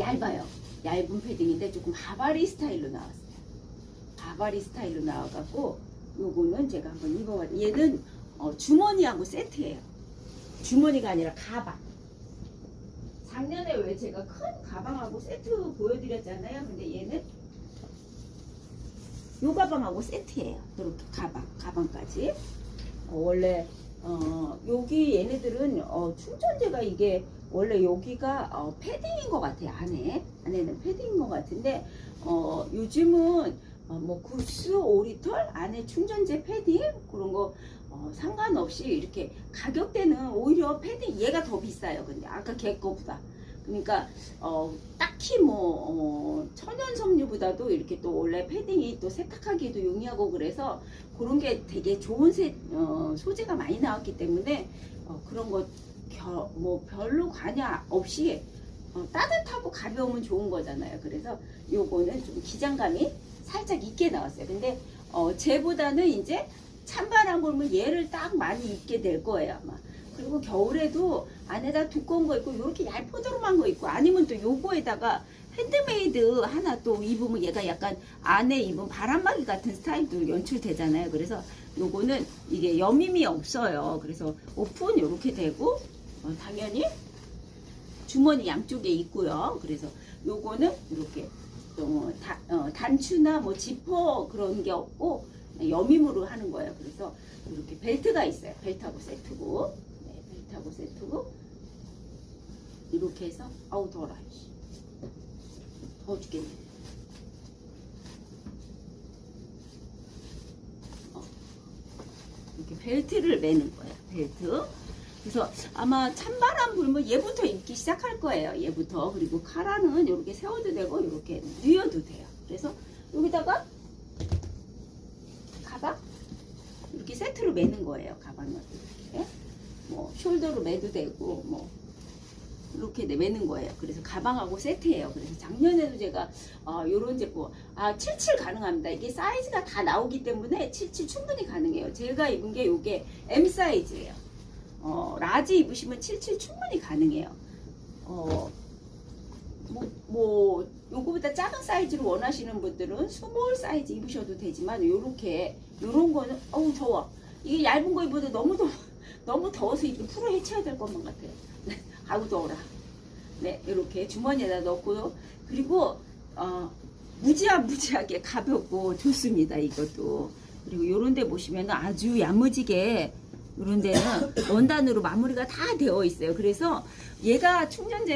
얇아요. 얇은 패딩인데 조금 하바리 스타일로 나왔어요. 하바리 스타일로 나와갖고 요거는 제가 한번 입어봤는데 얘는 어, 주머니하고 세트예요. 주머니가 아니라 가방. 작년에 왜 제가 큰 가방하고 세트 보여드렸잖아요. 근데 얘는 요 가방하고 세트예요. 이렇게 가방, 가방까지. 어, 원래 어, 여기 얘네들은 어, 충전재가 이게 원래 여기가 어, 패딩인 것 같아요. 안에 안에는 패딩인 것 같은데 어, 요즘은 어, 뭐 구스 오리털 안에 충전재 패딩 그런 거 어, 상관없이 이렇게 가격대는 오히려 패딩 얘가 더 비싸요. 근데 아까 걔 거보다 그러니까 어, 딱히 뭐 어, 천연 섬유보다도 이렇게 또 원래 패딩이 또 세탁하기도 용이하고 그래서 그런 게 되게 좋은 세, 어, 소재가 많이 나왔기 때문에 어, 그런 거뭐 별로 관여 없이 어, 따뜻하고 가벼우면 좋은 거잖아요. 그래서 요거는 좀 기장감이 살짝 있게 나왔어요. 근데 어, 쟤보다는 이제 찬바람 불면 얘를 딱 많이 입게 될 거예요 아마. 그리고 겨울에도 안에다 두꺼운 거 있고 이렇게 얇포도름한 거 있고 아니면 또 요거에다가 핸드메이드 하나 또 입으면 얘가 약간 안에 입은 바람막이 같은 스타일도 연출되잖아요. 그래서 요거는 이게 여밈이 없어요. 그래서 오픈 이렇게 되고 어, 당연히 주머니 양쪽에 있고요. 그래서 요거는 이렇게 어, 다- 어, 단추나 뭐 지퍼 그런 게 없고 여밈으로 하는 거예요. 그래서 이렇게 벨트가 있어요. 벨트하고 세트고 네, 벨트하고 세트고 이렇게 해서 아우 더워라 씨. 더워 죽겠네. 어, 이렇게 벨트를 매는 거예요. 벨트. 그래서 아마 찬바람 불면 얘부터 입기 시작할 거예요. 얘부터. 그리고 카라는 이렇게 세워도 되고 이렇게 뉘어도 돼요. 그래서 여기다가 가방 이렇게 세트로 매는 거예요. 가방을 이렇게 뭐 숄더로 매도 되고 뭐 이렇게 내- 매는 거예요. 그래서 가방하고 세트예요. 그래서 작년에도 제가 어, 요런 제품 아 77 가능합니다. 이게 사이즈가 다 나오기 때문에 77 충분히 가능해요. 제가 입은 게 요게 M 사이즈예요. 어, 라지 입으시면 77 충분히 가능해요. 어, 뭐, 뭐, 요거보다 작은 사이즈로 원하시는 분들은 스몰 사이즈 입으셔도 되지만, 요렇게, 요런 거는, 어우, 더워. 이게 얇은 거 입어도 너무 더워, 너무 더워서 이게 풀어 헤쳐야 될 것만 같아요. 아우, 더워라. 네, 이렇게 주머니에다 넣고, 그리고, 어, 무지하무지하게 가볍고 좋습니다, 이것도. 그리고 요런 데 보시면 아주 야무지게 이런 데는 원단으로 마무리가 다 되어 있어요. 그래서 얘가 충전재